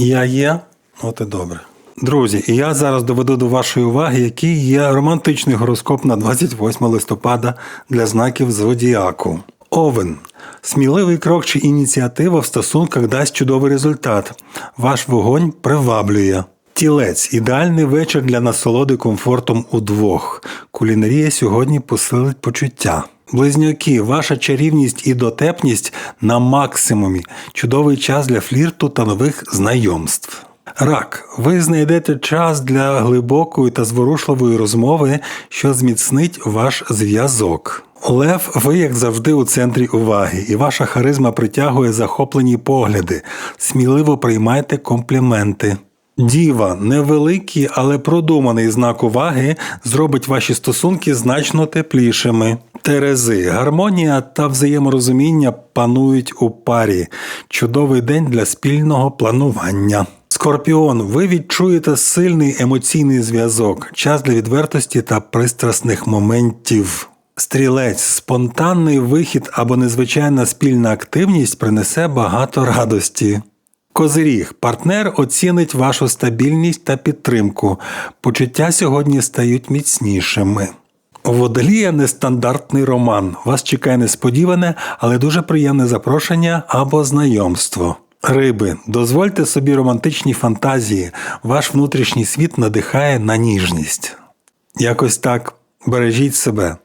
Я є, от і добре. Друзі, я зараз доведу до вашої уваги, який є романтичний гороскоп на 28 листопада для знаків зодіаку. Овен. Сміливий крок чи ініціатива в стосунках дасть чудовий результат. Ваш вогонь приваблює. Тілець ідеальний вечір для насолоди комфортом удвох. Кулінарія сьогодні посилить почуття. Близнюки, ваша чарівність і дотепність на максимумі. Чудовий час для флірту та нових знайомств. Рак, ви знайдете час для глибокої та зворушливої розмови, що зміцнить ваш зв'язок. Лев, ви, як завжди, у центрі уваги, і ваша харизма притягує захоплені погляди. Сміливо приймайте компліменти. Діва, невеликий, але продуманий знак уваги зробить ваші стосунки значно теплішими. Терези, гармонія та взаєморозуміння панують у парі. Чудовий день для спільного планування. Скорпіон, ви відчуєте сильний емоційний зв'язок, час для відвертості та пристрасних моментів. Стрілець, спонтанний вихід або незвичайна спільна активність принесе багато радості. Козиріг, партнер оцінить вашу стабільність та підтримку. Почуття сьогодні стають міцнішими. Водолія нестандартний роман. Вас чекає несподіване, але дуже приємне запрошення або знайомство. Риби, дозвольте собі романтичні фантазії. Ваш внутрішній світ надихає на ніжність. Якось так бережіть себе.